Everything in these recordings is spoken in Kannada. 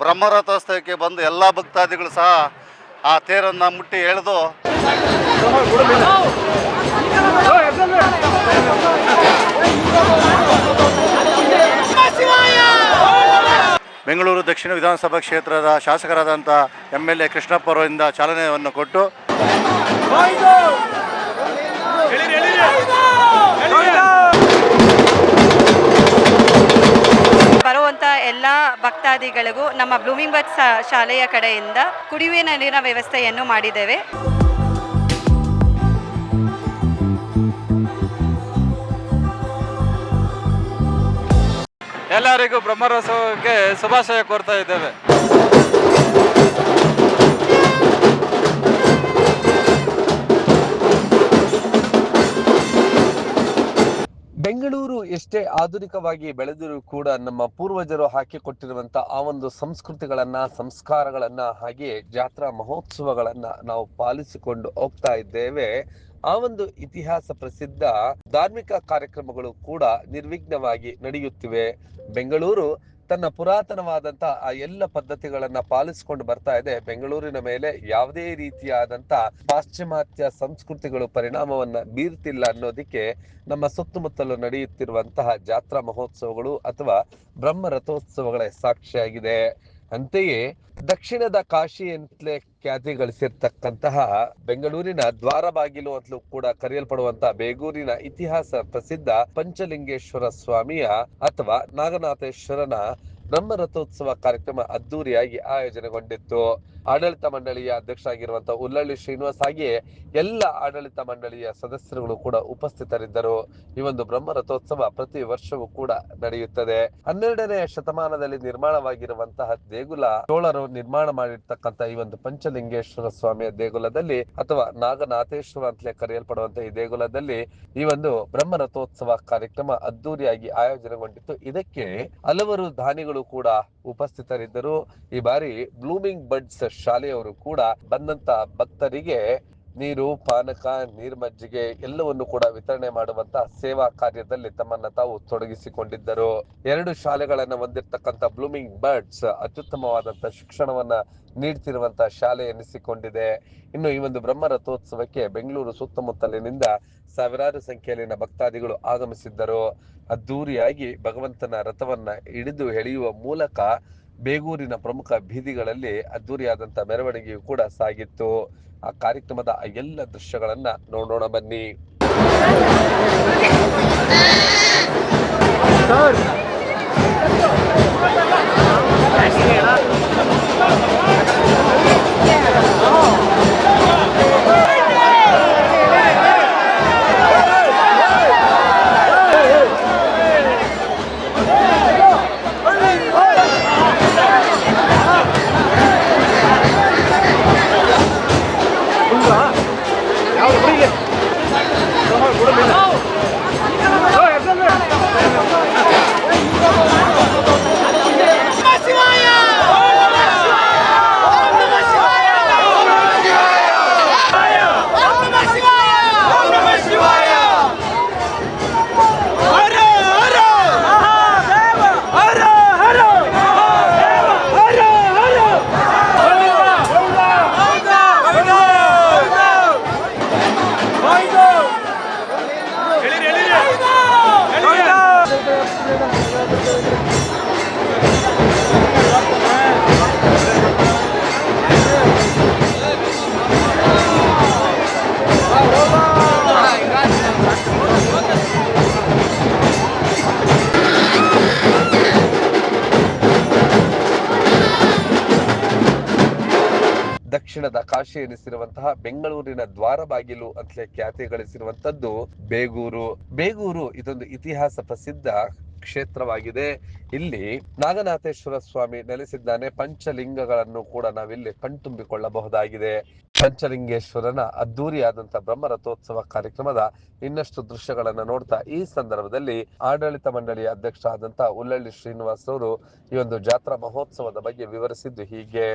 ಬ್ರಹ್ಮರಥೋತ್ಸವಕ್ಕೆ ಬಂದು ಎಲ್ಲ ಭಕ್ತಾದಿಗಳು ಸಹ ಆ ತೇರನ್ನು ಮುಟ್ಟಿ ಎಳೆದು ಬೆಂಗಳೂರು ದಕ್ಷಿಣ ವಿಧಾನಸಭಾ ಕ್ಷೇತ್ರದ ಶಾಸಕರಾದಂಥ ಎಂ ಎಲ್ ಎ ಕೃಷ್ಣಪ್ಪ ಅವರಿಂದ ಚಾಲನೆಯನ್ನು ಕೊಟ್ಟು ಎಲ್ಲ ಭಕ್ತಾದಿಗಳಿಗೂ ನಮ್ಮ ಬ್ಲೂಮಿಂಗ್ ಬಟ್ಸ್ ಶಾಲೆಯ ಕಡೆಯಿಂದ ಕುಡಿಯುವ ನೀರಿನ ವ್ಯವಸ್ಥೆಯನ್ನು ಮಾಡಿದ್ದೇವೆ. ಎಲ್ಲರಿಗೂ ಬ್ರಹ್ಮರಸೋತ್ಸವಕ್ಕೆ ಶುಭಾಶಯ ಕೋರ್ತಾ ಇದ್ದೇವೆ. ಎಷ್ಟೇ ಆಧುನಿಕವಾಗಿ ಬೆಳೆದರೂ ಕೂಡ ನಮ್ಮ ಪೂರ್ವಜರು ಹಾಕಿಕೊಟ್ಟಿರುವಂತ ಆ ಒಂದು ಸಂಸ್ಕೃತಿಗಳನ್ನ, ಸಂಸ್ಕಾರಗಳನ್ನ ಹಾಗೆ ಜಾತ್ರಾ ಮಹೋತ್ಸವಗಳನ್ನ ನಾವು ಪಾಲಿಸಿಕೊಂಡು ಹೋಗ್ತಾ ಇದ್ದೇವೆ. ಆ ಒಂದು ಇತಿಹಾಸ ಪ್ರಸಿದ್ಧ ಧಾರ್ಮಿಕ ಕಾರ್ಯಕ್ರಮಗಳು ಕೂಡ ನಿರ್ವಿಘ್ನವಾಗಿ ನಡೆಯುತ್ತಿವೆ. ಬೆಂಗಳೂರು ತನ್ನ ಪುರಾತನವಾದಂತ ಆ ಎಲ್ಲ ಪದ್ಧತಿಗಳನ್ನ ಪಾಲಿಸಿಕೊಂಡು ಬರ್ತಾ ಇದೆ. ಬೆಂಗಳೂರಿನ ಮೇಲೆ ಯಾವುದೇ ರೀತಿಯಾದಂತ ಪಾಶ್ಚಿಮಾತ್ಯ ಸಂಸ್ಕೃತಿಗಳು ಪರಿಣಾಮವನ್ನ ಬೀರ್ತಿಲ್ಲ ಅನ್ನೋದಿಕ್ಕೆ ನಮ್ಮ ಸುತ್ತಮುತ್ತಲು ನಡೆಯುತ್ತಿರುವಂತಹ ಜಾತ್ರಾ ಮಹೋತ್ಸವಗಳು ಅಥವಾ ಬ್ರಹ್ಮ ರಥೋತ್ಸವಗಳೇ ಸಾಕ್ಷಿಯಾಗಿದೆ. ಅಂತೆಯೇ ದಕ್ಷಿಣದ ಕಾಶಿ ಅಂತಲೇ ಖ್ಯಾತಿ ಗಳಿಸಿರ್ತಕ್ಕಂತಹ ಬೆಂಗಳೂರಿನ ದ್ವಾರಬಾಗಿಲು ಅಂತಲೂ ಕೂಡ ಕರೆಯಲ್ಪಡುವಂತಹ ಬೇಗೂರಿನ ಇತಿಹಾಸ ಪ್ರಸಿದ್ಧ ಪಂಚಲಿಂಗೇಶ್ವರ ಸ್ವಾಮಿಯ ಅಥವಾ ನಾಗನಾಥೇಶ್ವರನ ಬ್ರಹ್ಮ ರಥೋತ್ಸವ ಕಾರ್ಯಕ್ರಮ ಅದ್ದೂರಿಯಾಗಿ ಆಯೋಜನೆಗೊಂಡಿತ್ತು. ಆಡಳಿತ ಮಂಡಳಿಯ ಅಧ್ಯಕ್ಷರಾಗಿರುವಂತಹ ಉಲ್ಲಳ್ಳಿ ಶ್ರೀನಿವಾಸ್ ಹಾಗೆಯೇ ಎಲ್ಲ ಆಡಳಿತ ಮಂಡಳಿಯ ಸದಸ್ಯರುಗಳು ಕೂಡ ಉಪಸ್ಥಿತರಿದ್ದರು. ಈ ಒಂದು ಬ್ರಹ್ಮ ರಥೋತ್ಸವ ಪ್ರತಿ ವರ್ಷವೂ ಕೂಡ ನಡೆಯುತ್ತದೆ. ಹನ್ನೆರಡನೇ ಶತಮಾನದಲ್ಲಿ ನಿರ್ಮಾಣವಾಗಿರುವಂತಹ ದೇಗುಲ ಚೋಳರು ನಿರ್ಮಾಣ ಮಾಡಿರ್ತಕ್ಕಂತಹ ಈ ಒಂದು ಪಂಚಲಿಂಗೇಶ್ವರ ಸ್ವಾಮಿಯ ದೇಗುಲದಲ್ಲಿ ಅಥವಾ ನಾಗನಾಥೇಶ್ವರ ಅಂತಲೇ ಕರೆಯಲ್ಪಡುವಂತಹ ಈ ದೇಗುಲದಲ್ಲಿ ಈ ಒಂದು ಬ್ರಹ್ಮ ರಥೋತ್ಸವ ಕಾರ್ಯಕ್ರಮ ಅದ್ದೂರಿಯಾಗಿ ಆಯೋಜನೆಗೊಂಡಿತ್ತು. ಇದಕ್ಕೆ ಹಲವರು ದಾನಿಗಳು ಕೂಡ ಉಪಸ್ಥಿತರಿದ್ದರು. ಈ ಬಾರಿ ಬ್ಲೂಮಿಂಗ್ ಬಡ್ಸ್ ಶಾಲೆಯವರು ಕೂಡ ಬಂದಂತ ಭಕ್ತರಿಗೆ ನೀರು, ಪಾನಕ, ನೀರ್ಮಜ್ಜಿಗೆ ಎಲ್ಲವನ್ನು ಕೂಡ ವಿತರಣೆ ಮಾಡುವಂತಹ ಸೇವಾ ಕಾರ್ಯದಲ್ಲಿ ತಮ್ಮನ್ನ ತಾವು ತೊಡಗಿಸಿಕೊಂಡಿದ್ದರು. ಎರಡು ಶಾಲೆಗಳನ್ನ ಹೊಂದಿರತಕ್ಕಂತ ಬ್ಲೂಮಿಂಗ್ ಬರ್ಡ್ಸ್ ಅತ್ಯುತ್ತಮವಾದಂತ ಶಿಕ್ಷಣವನ್ನ ನೀಡ್ತಿರುವಂತ ಶಾಲೆ ಎನಿಸಿಕೊಂಡಿದೆ. ಇನ್ನು ಈ ಒಂದು ಬ್ರಹ್ಮ ರಥೋತ್ಸವಕ್ಕೆ ಬೆಂಗಳೂರು ಸುತ್ತಮುತ್ತಲಿನಿಂದ ಸಾವಿರಾರು ಸಂಖ್ಯೆಯಲ್ಲಿನ ಭಕ್ತಾದಿಗಳು ಆಗಮಿಸಿದ್ದರು. ಅದ್ದೂರಿಯಾಗಿ ಭಗವಂತನ ರಥವನ್ನ ಹಿಡಿದು ಎಳೆಯುವ ಮೂಲಕ ಬೇಗೂರಿನ ಪ್ರಮುಖ ಬೀದಿಗಳಲ್ಲಿ ಅದ್ದೂರಿಯಾದಂತ ಮೆರವಣಿಗೆಯು ಕೂಡ ಸಾಗಿತ್ತು. ಆ ಕಾರ್ಯಕ್ರಮದ ಎಲ್ಲ ದೃಶ್ಯಗಳನ್ನ ನೋಡೋಣ ಬನ್ನಿ. ದಕ್ಷಿಣದ ಕಾಶಿ ಎನಿಸಿರುವಂತಹ ಬೆಂಗಳೂರಿನ ದ್ವಾರಬಾಗಿಲು ಅಂತಲೇ ಖ್ಯಾತಿ ಗಳಿಸಿರುವಂತದ್ದು ಬೇಗೂರು. ಬೇಗೂರು ಇದೊಂದು ಇತಿಹಾಸ ಪ್ರಸಿದ್ಧ ಕ್ಷೇತ್ರವಾಗಿದೆ. ಇಲ್ಲಿ ನಾಗನಾಥೇಶ್ವರ ಸ್ವಾಮಿ ನೆಲೆಸಿದ್ದಾನೆ. ಪಂಚಲಿಂಗಗಳನ್ನು ಕೂಡ ನಾವಿಲ್ಲಿ ಕಣ್ತುಂಬಿಕೊಳ್ಳಬಹುದಾಗಿದೆ. ಪಂಚಲಿಂಗೇಶ್ವರನ ಅದ್ಧೂರಿಯಾದಂಥ ಬ್ರಹ್ಮ ರಥೋತ್ಸವ ಕಾರ್ಯಕ್ರಮದ ಇನ್ನಷ್ಟು ದೃಶ್ಯಗಳನ್ನ ನೋಡ್ತಾ ಈ ಸಂದರ್ಭದಲ್ಲಿ ಆಡಳಿತ ಮಂಡಳಿಯ ಅಧ್ಯಕ್ಷ ಆದಂತ ಉಲ್ಲಳ್ಳಿ ಶ್ರೀನಿವಾಸ್ ಅವರು ಈ ಒಂದು ಜಾತ್ರಾ ಮಹೋತ್ಸವದ ಬಗ್ಗೆ ವಿವರಿಸಿದ್ದು ಹೀಗೆ.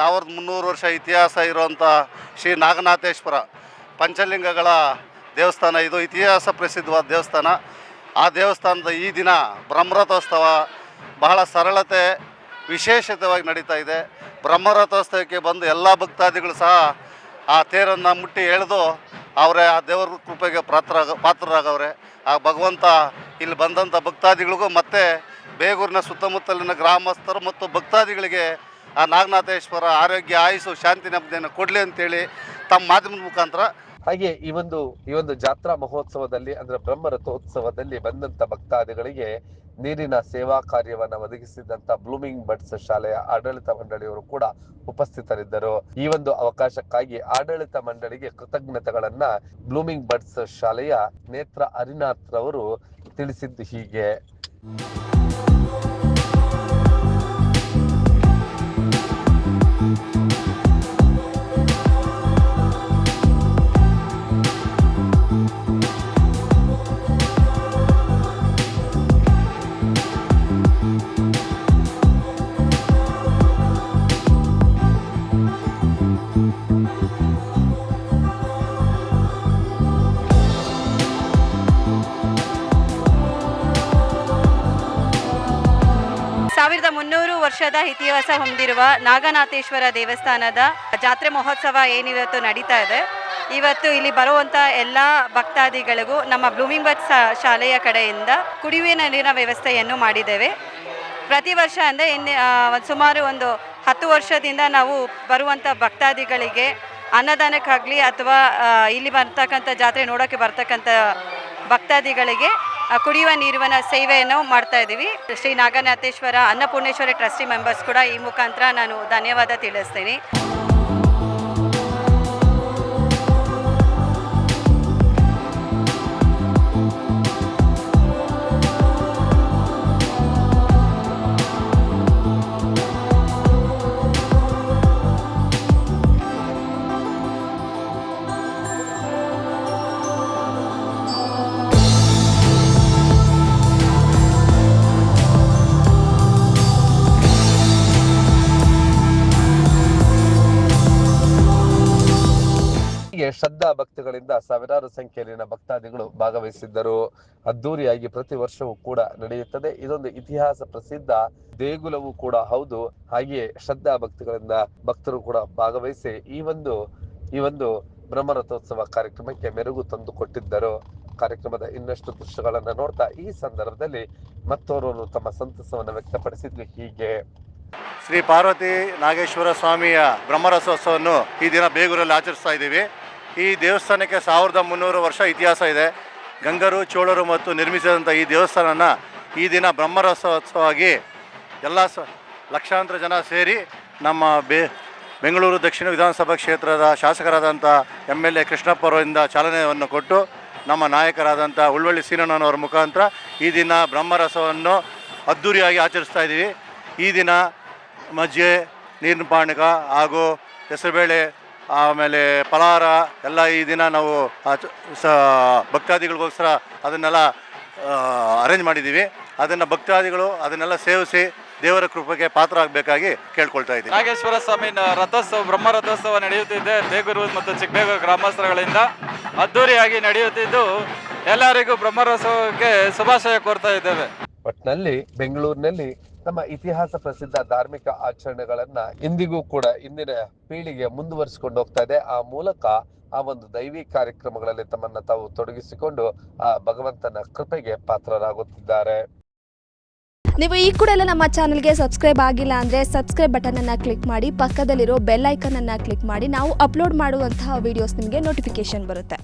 ಸಾವಿರದ ಮುನ್ನೂರು ವರ್ಷ ಇತಿಹಾಸ ಇರುವಂಥ ಶ್ರೀ ನಾಗನಾಥೇಶ್ವರ ಪಂಚಲಿಂಗಗಳ ದೇವಸ್ಥಾನ. ಇದು ಇತಿಹಾಸ ಪ್ರಸಿದ್ಧವಾದ ದೇವಸ್ಥಾನ. ಆ ದೇವಸ್ಥಾನದ ಈ ದಿನ ಬ್ರಹ್ಮರಥೋತ್ಸವ ಬಹಳ ಸರಳತೆ, ವಿಶೇಷತೆವಾಗಿ ನಡೀತಾ ಇದೆ. ಬ್ರಹ್ಮರಥೋತ್ಸವಕ್ಕೆ ಬಂದು ಎಲ್ಲ ಭಕ್ತಾದಿಗಳು ಸಹ ಆ ತೇರನ್ನು ಮುಟ್ಟಿ ಎಳೆದು ಅವರೇ ಆ ದೇವರ ಕೃಪೆಗೆ ಪಾತ್ರ, ಪಾತ್ರರಾಗವ್ರೆ. ಆ ಭಗವಂತ ಇಲ್ಲಿ ಬಂದಂಥ ಭಕ್ತಾದಿಗಳಿಗೂ ಮತ್ತು ಬೇಗೂರಿನ ಸುತ್ತಮುತ್ತಲಿನ ಗ್ರಾಮಸ್ಥರು ಮತ್ತು ಭಕ್ತಾದಿಗಳಿಗೆ ಆ ನಾಗನಾಥೇಶ್ವರ ಆರೋಗ್ಯ ಆಯುಸು ಶಾಂತಿ ನೆಮ್ಮದಿಯನ್ನು ಕೊಡಲಿ ಅಂತೇಳಿ ತಮ್ಮ ಮಾಧ್ಯಮದ ಮುಖಾಂತರ ಹಾಗೆ ಈ ಒಂದು ಈ ಒಂದು ಜಾತ್ರಾ ಮಹೋತ್ಸವದಲ್ಲಿ, ಅಂದ್ರೆ ಬ್ರಹ್ಮ ರಥೋತ್ಸವದಲ್ಲಿ ಬಂದಂತ ಭಕ್ತಾದಿಗಳಿಗೆ ನೀರಿನ ಸೇವಾ ಕಾರ್ಯವನ್ನ ಒದಗಿಸಿದಂತ ಬ್ಲೂಮಿಂಗ್ ಬಡ್ಸ್ ಶಾಲೆಯ ಆಡಳಿತ ಮಂಡಳಿಯವರು ಕೂಡ ಉಪಸ್ಥಿತರಿದ್ದರು. ಈ ಒಂದು ಅವಕಾಶಕ್ಕಾಗಿ ಆಡಳಿತ ಮಂಡಳಿಗೆ ಕೃತಜ್ಞತೆಗಳನ್ನ ಬ್ಲೂಮಿಂಗ್ ಬಡ್ಸ್ ಶಾಲೆಯ ನೇತ್ರ ಅರಿನಾಥ್ ರವರು ತಿಳಿಸಿದ್ದು ಹೀಗೆ. ವರ್ಷದ ಇತಿಹಾಸ ಹೊಂದಿರುವ ನಾಗನಾಥೇಶ್ವರ ದೇವಸ್ಥಾನದ ಜಾತ್ರೆ ಮಹೋತ್ಸವ ಏನಿವತ್ತು ನಡೀತಾ ಇದೆ. ಇವತ್ತು ಇಲ್ಲಿ ಬರುವಂಥ ಎಲ್ಲ ಭಕ್ತಾದಿಗಳಿಗೂ ನಮ್ಮ ಬ್ಲೂಮಿಂಗ್ ಬಟ್ಸ್ ಶಾಲೆಯ ಕಡೆಯಿಂದ ಕುಡಿಯುವ ನೀರಿನ ವ್ಯವಸ್ಥೆಯನ್ನು ಮಾಡಿದ್ದೇವೆ. ಪ್ರತಿ ವರ್ಷ ಅಂದರೆ ಇನ್ನು ಸುಮಾರು ಒಂದು ಹತ್ತು ವರ್ಷದಿಂದ ನಾವು ಬರುವಂಥ ಭಕ್ತಾದಿಗಳಿಗೆ ಅನ್ನದಾನಕ್ಕಾಗಲಿ ಅಥವಾ ಇಲ್ಲಿ ಬರ್ತಕ್ಕಂಥ ಜಾತ್ರೆ ನೋಡೋಕ್ಕೆ ಬರ್ತಕ್ಕಂಥ ಭಕ್ತಾದಿಗಳಿಗೆ ಕುಡಿಯುವ ನೀರಿನ ಸೇವೆಯನ್ನು ಮಾಡ್ತಾ ಇದ್ದೀವಿ. ಶ್ರೀ ನಾಗನಾಥೇಶ್ವರ ಅನ್ನಪೂರ್ಣೇಶ್ವರಿ ಟ್ರಸ್ಟಿ ಮೆಂಬರ್ಸ್ ಕೂಡ ಈ ಮುಖಾಂತರ ನಾನು ಧನ್ಯವಾದ ತಿಳಿಸ್ತೀನಿ. ಭಕ್ತಿಗಳಿಂದ ಸಾವಿರಾರು ಸಂಖ್ಯೆಯಲ್ಲಿನ ಭಕ್ತಾದಿಗಳು ಭಾಗವಹಿಸಿದ್ದರು. ಅದ್ದೂರಿಯಾಗಿ ಪ್ರತಿ ವರ್ಷವೂ ಕೂಡ ನಡೆಯುತ್ತದೆ. ಇದೊಂದು ಇತಿಹಾಸ ಪ್ರಸಿದ್ಧ ದೇಗುಲವೂ ಕೂಡ ಹೌದು. ಹಾಗೆಯೇ ಶ್ರದ್ಧಾ ಭಕ್ತಿಗಳಿಂದ ಭಕ್ತರು ಕೂಡ ಭಾಗವಹಿಸಿ ಈ ಒಂದು ಈ ಒಂದು ಬ್ರಹ್ಮರಥೋತ್ಸವ ಕಾರ್ಯಕ್ರಮಕ್ಕೆ ಮೆರುಗು ತಂದು ಕೊಟ್ಟಿದ್ದರು. ಕಾರ್ಯಕ್ರಮದ ಇನ್ನಷ್ಟು ದೃಶ್ಯಗಳನ್ನು ನೋಡ್ತಾ ಈ ಸಂದರ್ಭದಲ್ಲಿ ಮತ್ತೋರ್ವರು ತಮ್ಮ ಸಂತಸವನ್ನು ವ್ಯಕ್ತಪಡಿಸಿದ್ರು ಹೀಗೆ. ಶ್ರೀ ಪಾರ್ವತಿ ನಾಗೇಶ್ವರ ಸ್ವಾಮಿಯ ಬ್ರಹ್ಮರಥೋತ್ಸವವನ್ನು ಈ ದಿನ ಬೇಗೂರಲ್ಲಿ ಆಚರಿಸ್ತಾ ಇದ್ದೀವಿ. ಈ ದೇವಸ್ಥಾನಕ್ಕೆ ಸಾವಿರದ ಮುನ್ನೂರು ವರ್ಷ ಇತಿಹಾಸ ಇದೆ. ಗಂಗರು, ಚೋಳರು ಮತ್ತು ನಿರ್ಮಿಸಿದಂಥ ಈ ದೇವಸ್ಥಾನನ ಈ ದಿನ ಬ್ರಹ್ಮರಸೋತ್ಸವವಾಗಿ ಎಲ್ಲ ಸ ಲಕ್ಷಾಂತರ ಜನ ಸೇರಿ ನಮ್ಮ ಬೆ ಬೆಂಗಳೂರು ದಕ್ಷಿಣ ವಿಧಾನಸಭಾ ಕ್ಷೇತ್ರದ ಶಾಸಕರಾದಂಥ ಎಂ ಎಲ್ ಎ ಕೃಷ್ಣಪ್ಪ ಅವರಿಂದ ಚಾಲನೆಯನ್ನು ಕೊಟ್ಟು ನಮ್ಮ ನಾಯಕರಾದಂಥ ಉಳ್ವಳ್ಳಿ ಸೀನಣ್ಣನವರ ಮುಖಾಂತರ ಈ ದಿನ ಬ್ರಹ್ಮರಸವನ್ನು ಅದ್ಧೂರಿಯಾಗಿ ಆಚರಿಸ್ತಾ ಇದ್ದೀವಿ. ಈ ದಿನ ಮಜ್ಜೆ ನೀರಿನ ಪಾನಕ ಹಾಗೂ ಹೆಸರುಬೇಳೆ ಆಮೇಲೆ ಫಲಹಾರ ಎಲ್ಲ ಈ ದಿನ ನಾವು ಆಚ- ಸ ಭಕ್ತಾದಿಗಳಿಗೋಸ್ಕರ ಅದನ್ನೆಲ್ಲ ಅರೇಂಜ್ ಮಾಡಿದ್ದೀವಿ. ಅದನ್ನು ಭಕ್ತಾದಿಗಳು ಅದನ್ನೆಲ್ಲ ಸೇವಿಸಿ ದೇವರ ಕೃಪೆಗೆ ಪಾತ್ರ ಆಗಬೇಕಾಗಿ ಕೇಳ್ಕೊಳ್ತಾ ಇದ್ದೀವಿ. ನಾಗೇಶ್ವರ ಸ್ವಾಮಿ ರಥೋತ್ಸವ ಬ್ರಹ್ಮ ರಥೋತ್ಸವ ನಡೆಯುತ್ತಿದೆ. ಬೇಗೂರು ಮತ್ತು ಚಿಕ್ಕಬೇಗೂರು ಗ್ರಾಮಸ್ಥರುಗಳಿಂದ ಅದ್ದೂರಿಯಾಗಿ ನಡೆಯುತ್ತಿದ್ದು ಎಲ್ಲರಿಗೂ ಬ್ರಹ್ಮರಥೋತ್ಸವಕ್ಕೆ ಶುಭಾಶಯ ಕೋರ್ತಾ ಇದ್ದೇವೆ. ಒಟ್ನಲ್ಲಿ ಬೆಂಗಳೂರಿನಲ್ಲಿ ನಮ್ಮ ಇತಿಹಾಸ ಪ್ರಸಿದ್ಧ ಧಾರ್ಮಿಕ ಆಚರಣೆಗಳನ್ನ ಇಂದಿಗೂ ಕೂಡ ಇಂದಿನ ಪೀಳಿಗೆ ಮುಂದುವರಿಸಿಕೊಂಡು ಹೋಗ್ತಾ ಇದೆ. ಆ ಮೂಲಕ ಆ ಒಂದು ದೈವಿ ಕಾರ್ಯಕ್ರಮಗಳಲ್ಲಿ ತಮ್ಮನ್ನ ತಾವು ತೊಡಗಿಸಿಕೊಂಡು ಆ ಭಗವಂತನ ಕೃಪೆಗೆ ಪಾತ್ರರಾಗುತ್ತಿದ್ದಾರೆ. ನೀವು ಈ ಕೂಡ ಎಲ್ಲ ನಮ್ಮ ಚಾನಲ್ಗೆ ಸಬ್ಸ್ಕ್ರೈಬ್ ಆಗಿಲ್ಲ ಅಂದ್ರೆ ಸಬ್ಸ್ಕ್ರೈಬ್ ಬಟನನ್ನು ಕ್ಲಿಕ್ ಮಾಡಿ, ಪಕ್ಕದಲ್ಲಿರೋ ಬೆಲ್ ಐಕನನ್ನು ಕ್ಲಿಕ್ ಮಾಡಿ, ನಾವು ಅಪ್ಲೋಡ್ ಮಾಡುವಂತಹ ವಿಡಿಯೋಸ್ ನಿಮಗೆ ನೋಟಿಫಿಕೇಶನ್ ಬರುತ್ತೆ.